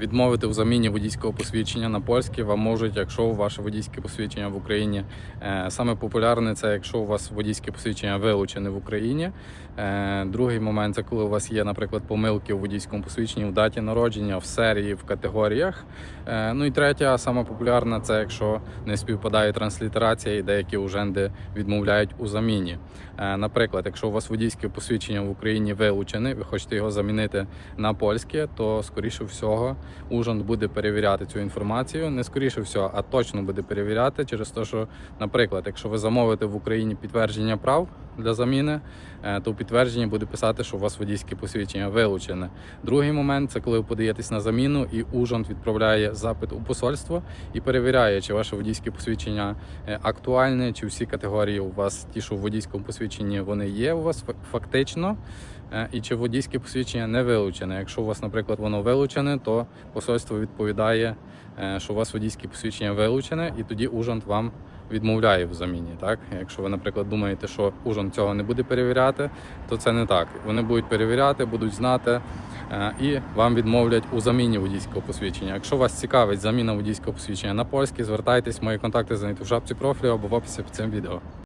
Відмовити у заміні водійського посвідчення на польське вам можуть, якщо ваше водійське посвідчення в Україні е, саме популярне це якщо у вас водійське посвідчення вилучене в Україні. Е, Другий момент це коли у вас є, наприклад, помилки у водійському посвідченні в даті народження, в серії, в категоріях. Е, Ну і третя, сама популярна, це якщо не співпадає транслітерація і деякі уженди відмовляють у заміні. Наприклад, якщо у вас водійське посвідчення в Україні вилучене, ви хочете його замінити на польське, то скоріше всього Ужанд буде перевіряти цю інформацію. Не скоріше всього, а точно буде перевіряти через те, що, наприклад, якщо ви замовите в Україні підтвердження прав для заміни, е, то у підтвердженні буде писати, що у вас водійське посвідчення вилучене. Другий момент це коли ви подаєтесь на заміну, і Ужанд відправляє запит у посольство і перевіряє, чи ваше водійське посвідчення е, актуальне, чи всі категорії у вас ті, що в водійському посвідченні вони є у вас фактично. Е, І чи водійське посвідчення не вилучене. Якщо у вас, наприклад, воно вилучене, то посольство відповідає, е, що у вас водійське посвідчення вилучене, і тоді Ужанд вам відмовляє в заміні. Так, якщо ви, наприклад, думаєте, що Ужанд цього не буде перевіряти, то це не так. Вони будуть перевіряти, будуть знати е, і вам відмовлять у заміні водійського посвідчення. Якщо вас цікавить заміна водійського посвідчення на польське, звертайтесь, мої контакти знайти в шапці профілю або в описі під цим відео.